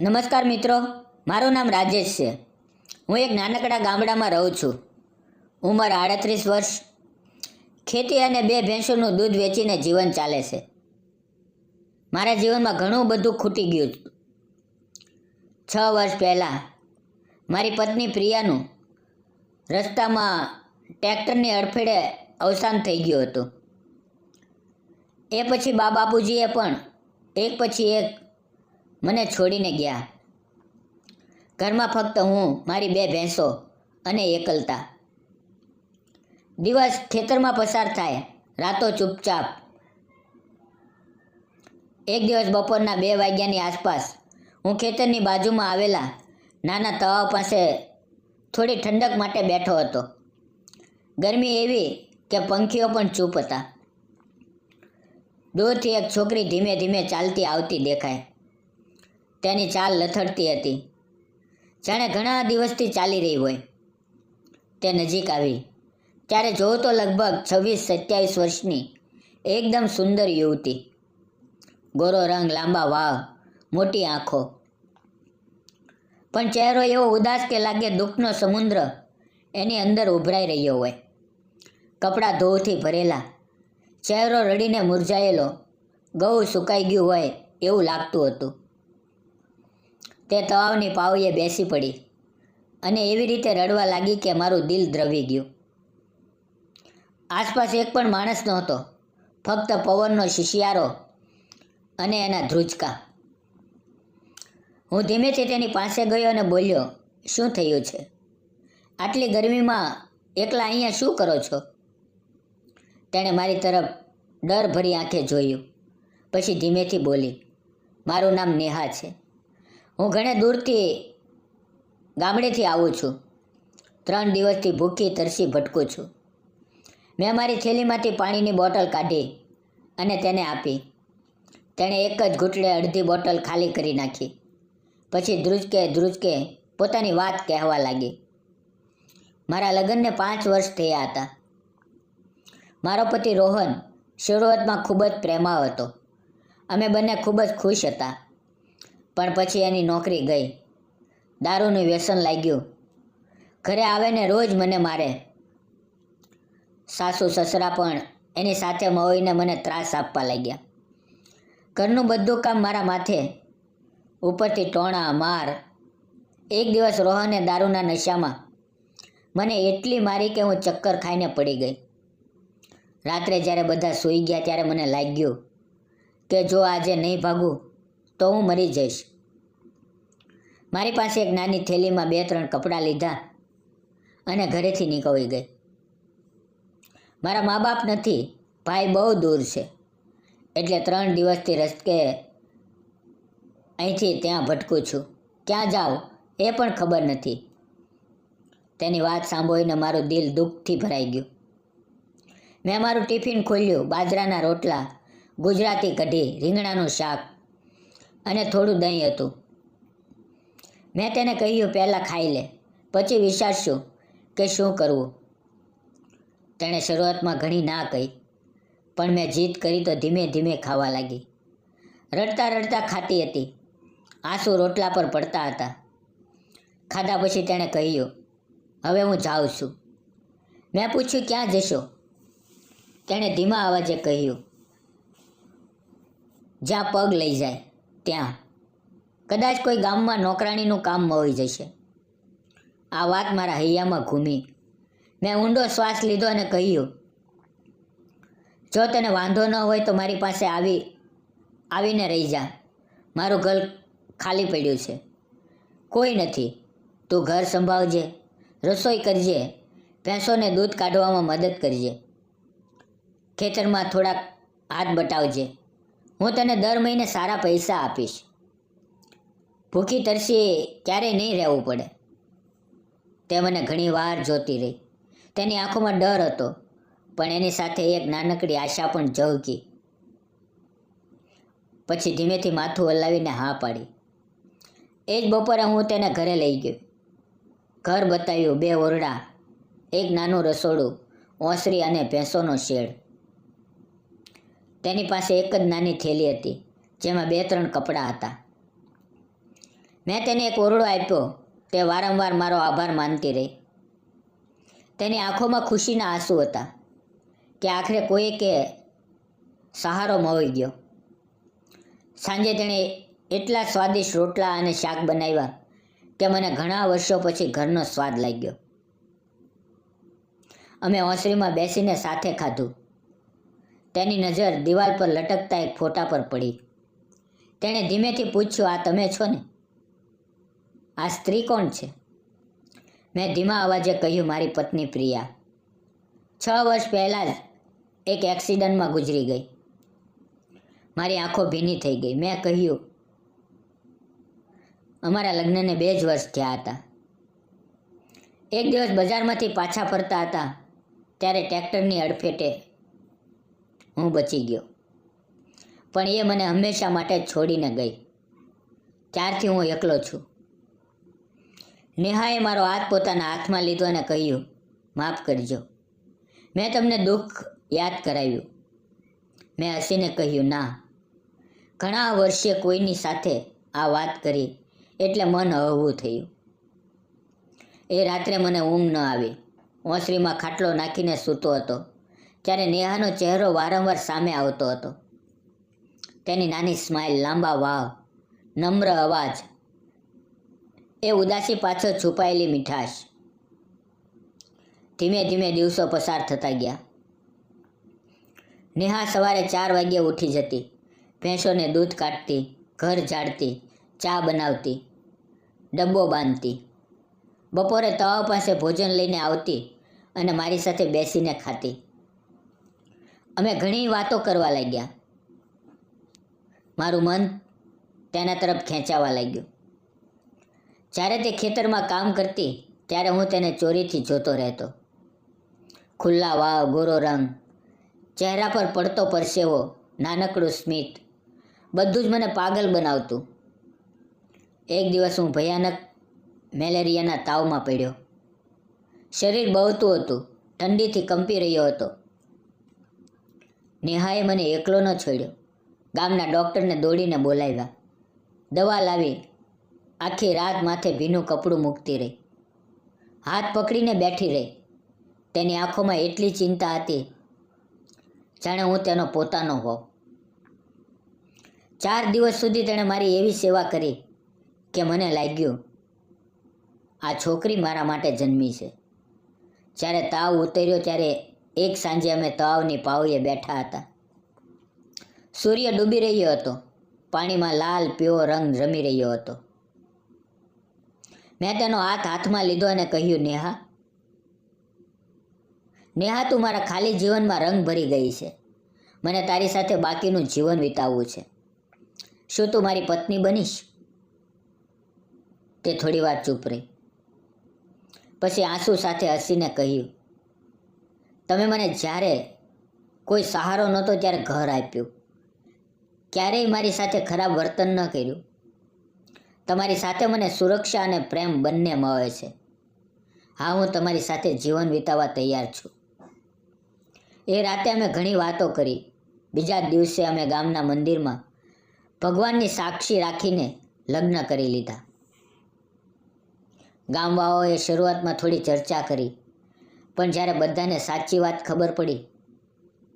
નમસ્કાર મિત્રો, મારું નામ રાજેશ છે. હું એક નાનકડા ગામડામાં રહું છું. ઉંમર આડત્રીસ વર્ષ. ખેતી અને બે ભેંસોનું દૂધ વેચીને જીવન ચાલે છે. મારા જીવનમાં ઘણું બધું ખૂટી ગયું છ. વર્ષ પહેલાં મારી પત્ની પ્રિયાનું રસ્તામાં ટ્રેક્ટરની અડફેડે અવસાન થઈ ગયું હતું. એ પછી બા બાપુજીએ પણ એક પછી એક મને છોડીને ગયા. ઘરમાં ફક્ત હું, મારી બે ભેંસો અને એકલતા. દિવસ ખેતરમાં પસાર થાય, રાતો ચૂપચાપ. એક દિવસ બપોરના બે વાગ્યાની આસપાસ હું ખેતરની બાજુમાં આવેલા નાના તળાવ પાસે થોડી ઠંડક માટે બેઠો હતો. ગરમી એવી કે પંખીઓ પણ ચૂપ હતા. દૂરથી એક છોકરી ધીમે ધીમે ચાલતી આવતી દેખાય. તેની ચાલ લથડતી હતી. જાણે ઘણા દિવસથી ચાલી રહી હોય. તે નજીક આવી. ત્યારે જોઉં તો લગભગ છવ્વીસ, સત્યાવીસ વર્ષની એકદમ સુંદર યુવતી. ગોરો રંગ, લાંબા વાહ મોટી આંખો. પણ ચહેરો એવો ઉદાસ કે લાગે દુઃખનો સમુદ્ર એની અંદર ઉભરાઈ રહ્યો હોય. કપડાં ધોવથી ભરેલા. ચહેરો રડીને મુરઝાયેલો. ગૌ સુકાઈ ગયું હોય એવું લાગતું હતું. તે તવાવની પાવીએ બેસી પડી અને એવી રીતે રડવા લાગી કે મારું દિલ દ્રવી ગયું. આસપાસ એક પણ માણસ નહોતો, ફક્ત પવનનો શિશિયારો અને એના ધ્રુજકા. હું ધીમેથી તેની પાસે ગયો અને બોલ્યો, શું થયું છે? આટલી ગરમીમાં એકલા અહીંયા શું કરો છો? તેણે મારી તરફ ડર ભરી આંખે જોયું. પછી ધીમેથી બોલી, મારું નામ નેહા છે. હું ઘણે દૂરથી ગામડેથી આવું છું. ત્રણ દિવસથી ભૂખી, તરસી, ભટકું છું. મેં મારી થેલીમાંથી પાણીની બોટલ કાઢી અને તેને આપી. તેણે એક જ ઘૂંટડે અડધી બોટલ ખાલી કરી નાખી. પછી ધ્રુજકે ધ્રુજકે પોતાની વાત કહેવા લાગી. મારા લગ્નને પાંચ વર્ષ થયા હતા. મારો પતિ રોહન શરૂઆતમાં ખૂબ જ પ્રેમાળ હતો. અમે બંને ખૂબ જ ખુશ હતા. પણ પછી એની નોકરી ગઈ. દારૂનું વ્યસન લાગ્યું. ઘરે આવે ને રોજ મને મારે. સાસુ, સસરા પણ એની સાથે મળીને મને ત્રાસ આપવા લાગ્યા. ઘરનું બધું કામ મારા માથે. ઉપરથી ટોણા, માર. એક દિવસ રોહને દારૂના નશામાં. મને એટલી મારી કે હું ચક્કર ખાઈને પડી ગઈ. રાત્રે જ્યારે બધા સૂઈ ગયા ત્યારે મને લાગ્યું કે જો આજે નહીં ભાગું તો હું મરી જઈશ. મારી પાસે એક નાની થેલીમાં બે ત્રણ કપડાં લીધા અને ઘરેથી નીકળી ગઈ. મારા મા બાપ નથી, ભાઈ બહુ દૂર છે. એટલે ત્રણ દિવસથી રસ્તે અહીંથી ત્યાં ભટકું છું. ક્યાં જાઉં એ પણ ખબર નથી. તેની વાત સાંભળીને મારું દિલ દુઃખથી ભરાઈ ગયું. મેં મારું ટિફિન ખોલ્યું, બાજરાના રોટલા, ગુજરાતી કઢી, રીંગણાનું શાક અને થોડું દહીં હતું. મેં તેને કહ્યું, પહેલાં ખાઈ લે. પછી વિચારશું કે શું કરવું. તેણે શરૂઆતમાં ઘણી ના કહી, પણ મેં જીદ કરી તો ધીમે ધીમે ખાવા લાગી. રડતા રડતા ખાતી હતી. આંસુ રોટલા પર પડતા હતા. ખાધા પછી તેણે કહ્યું, હવે હું જાઉં છું. મેં પૂછ્યું, ક્યાં જશો? તેણે ધીમા અવાજે કહ્યું, જ્યાં પગ લઈ જાય. ત્યાં. કદાચ કોઈ ગામમાં નોકરાણીનું કામ મળી જશે. આ વાત મારા હૈયામાં ઘૂમી. મેં ઊંડો શ્વાસ લીધો અને કહ્યું, જો તને વાંધો ન હોય તો મારી પાસે આવી, આવીને રહી જા. મારું ઘર ખાલી પડ્યું છે. કોઈ નથી. તું ઘર સંભાળજે, રસોઈ કરજે, ભેંસોને દૂધ કાઢવામાં મદદ કરજે. ખેતરમાં થોડાક હાથ બટાવજે. હું તને દર મહિને સારા પૈસા આપીશ. ભૂખી તરસી ક્યારેય નહીં રહેવું પડે. તે મને ઘણી વાર જોતી રહી. તેની આંખોમાં ડર હતો, પણ એની સાથે એક નાનકડી આશા પણ ઝળકી પછી ધીમેથી માથું હલાવીને હા પાડી. એ જ બપોરે હું તેને ઘરે લઈ ગયો. ઘર બતાવ્યું બે ઓરડા, એક નાનું રસોડું, ઓસરી અને ભેંસોનો શેડ. તેની પાસે એક જ નાની થેલી હતી, જેમાં બે ત્રણ કપડાં હતા. મેં તેને એક ઓરડો આપ્યો, તે વારંવાર મારો આભાર માનતી રહી. તેની આંખોમાં ખુશીના આંસુ હતા કે આખરે કોઈ કે સહારો મળી ગયો. સાંજે તેણે એટલા સ્વાદિષ્ટ રોટલા અને શાક બનાવ્યા કે મને ઘણા વર્ષો પછી ઘરનો સ્વાદ લાગ્યો. અમે ઓસરીમાં બેસીને સાથે ખાધું. તેની નજર દિવાલ પર લટકતા એક ફોટા પર પડી. તેણે ધીમેથી પૂછ્યું, આ તમે છો ને? આ સ્ત્રી કોણ છે? મેં ધીમા અવાજે કહ્યું, મારી પત્ની પ્રિયા. છ વર્ષ પહેલાં જ એક એક્સિડન્ટમાં ગુજરી ગઈ. મારી આંખો ભીની થઈ ગઈ. મેં કહ્યું, અમારા લગ્નને બે જ વર્ષ થયા હતા. એક દિવસ બજારમાંથી પાછા ફરતા હતા, ત્યારે ટ્રેક્ટરની અડફેટે હું બચી ગયો. પણ એ મને હંમેશા માટે છોડીને ગઈ. ત્યારથી હું એકલો છું. નેહાએ મારો હાથ પોતાના હાથમાં લીધો અને કહ્યું, માફ કરજો. મેં તમને દુઃખ યાદ કરાવ્યું. મેં હસીને કહ્યું, ના. ઘણા વર્ષે કોઈની સાથે આ વાત કરી એટલે મન હળવું થયું. એ રાત્રે મને ઊંઘ ન આવી. ઓસરીમાં ખાટલો નાખીને સૂતો હતો. ત્યારે નેહાનો ચહેરો વારંવાર સામે આવતો હતો. તેની નાની સ્માઇલ લાંબા વાવ, નમ્ર અવાજ, એ ઉદાસી પાછળ છુપાયેલી મીઠાશ. ધીમે ધીમે દિવસો પસાર થતા ગયા. નેહા સવારે ચાર વાગ્યે ઉઠી જતી. ભેંસોને દૂધ કાઢતી, ઘર ઝાડતી, ચા બનાવતી, ડબ્બો બાંધતી. બપોરે તવા પાસે ભોજન લઈને આવતી અને મારી સાથે બેસીને ખાતી. અમે ઘણી વાતો કરવા લાગ્યા. મારું મન તેના તરફ ખેંચાવા લાગ્યું. જ્યારે તે ખેતરમાં કામ કરતી, ત્યારે હું તેને ચોરીથી જોતો રહેતો. ખુલ્લા વાવ, ગોરો રંગ, ચહેરા પર પડતો પરસેવો, નાનકડું સ્મિત, બધું જ મને પાગલ બનાવતું. એક દિવસ હું ભયાનક મેલેરિયાના તાવમાં પડ્યો. શરીર બહુતું હતું, ઠંડીથી કંપી રહ્યો હતો. નેહાએ મને એકલો ન છોડ્યો. ગામના ડૉક્ટરને દોડીને બોલાવ્યા. દવા લાવી. આખી રાત માથે ભીનું કપડું મૂકતી રહી. હાથ પકડીને બેઠી રહી. તેની આંખોમાં એટલી ચિંતા હતી જાણે હું તેનો પોતાનો હોઉં. ચાર દિવસ સુધી તેણે મારી એવી સેવા કરી કે મને લાગ્યું, આ છોકરી મારા માટે જન્મી છે. જ્યારે તાવ ઉતર્યો ત્યારે એક સાંજે અમે તળાવની પાવીએ બેઠા હતા. સૂર્ય ડૂબી રહ્યો હતો. પાણીમાં લાલ પીળો રંગ રમી રહ્યો હતો. મેં તેનો હાથ હાથમાં લીધો અને કહ્યું, નેહા નેહા, તું મારા ખાલી જીવનમાં રંગ ભરી ગઈ છે. મને તારી સાથે બાકીનું જીવન વિતાવવું છે. શું તું મારી પત્ની બનીશ? તે થોડી વાર ચૂપ રહી. પછી આંસુ સાથે હસીને કહ્યું તમે મને જ્યારે કોઈ સહારો નહોતો ત્યારે ઘર આપ્યું. ક્યારેય મારી સાથે ખરાબ વર્તન ન કર્યું. તમારી સાથે મને સુરક્ષા અને પ્રેમ બંને મળે છે. હા, હું તમારી સાથે જીવન વિતાવવા તૈયાર છું. એ રાતે અમે ઘણી વાતો કરી. બીજા દિવસે અમે ગામના મંદિરમાં ભગવાનની સાક્ષી રાખીને લગ્ન કરી લીધા. ગામવાઓએ શરૂઆતમાં થોડી ચર્ચા કરી. પણ જ્યારે બધાને સાચી વાત ખબર પડી,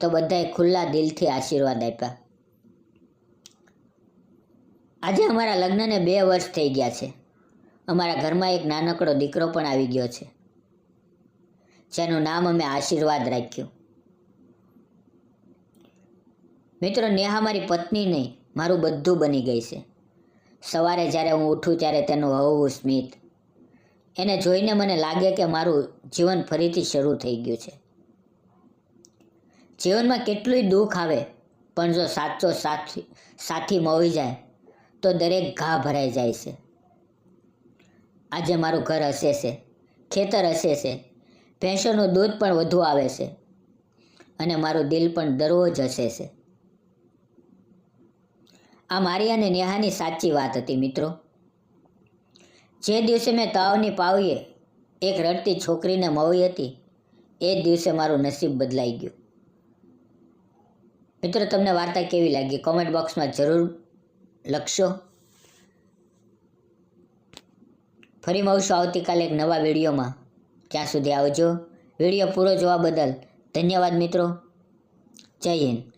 તો બધાએ ખુલ્લા દિલથી આશીર્વાદ આપ્યા. આજે અમારા લગ્નને બે વર્ષ થઈ ગયા છે. અમારા ઘરમાં એક નાનકડો દીકરો પણ આવી ગયો છે, જેનું નામ અમે આશીર્વાદ રાખ્યું. મિત્રો, નેહા મારી પત્ની નહીં, મારું બધું બની ગઈ છે. સવારે જ્યારે હું ઉઠું ત્યારે તેનું હવું સ્મિત એને જોઈને મને લાગે કે મારું જીવન ફરીથી શરૂ થઈ ગયું છે. જીવનમાં કેટલુંય દુઃખ આવે, પણ જો સાચો સાથી સાથી મળી જાય, તો દરેક ઘા ભરાઈ જાય છે. આજે મારું ઘર હસે છે, ખેતર હસે છે, ભેંસોનું દૂધ પણ વધુ આવે છે, અને મારું દિલ પણ દરરોજ હસે છે. આ મારી અને નેહાની સાચી વાત હતી મિત્રો. જે દિવસે મેં તાવની પાવીએ, એક રડતી છોકરીને મળી હતી, એ દિવસે મારું નસીબ બદલાઈ ગયું. મિત્રો, તમને વાર્તા કેવી લાગી? કોમેન્ટ બોક્સમાં જરૂર લખશો. ફરી મળશું આવતીકાલે એક નવા વિડીયોમાં. ત્યાં સુધી આવજો. વીડિયો પૂરો જોવા બદલ ધન્યવાદ મિત્રો. જય હિન્દ.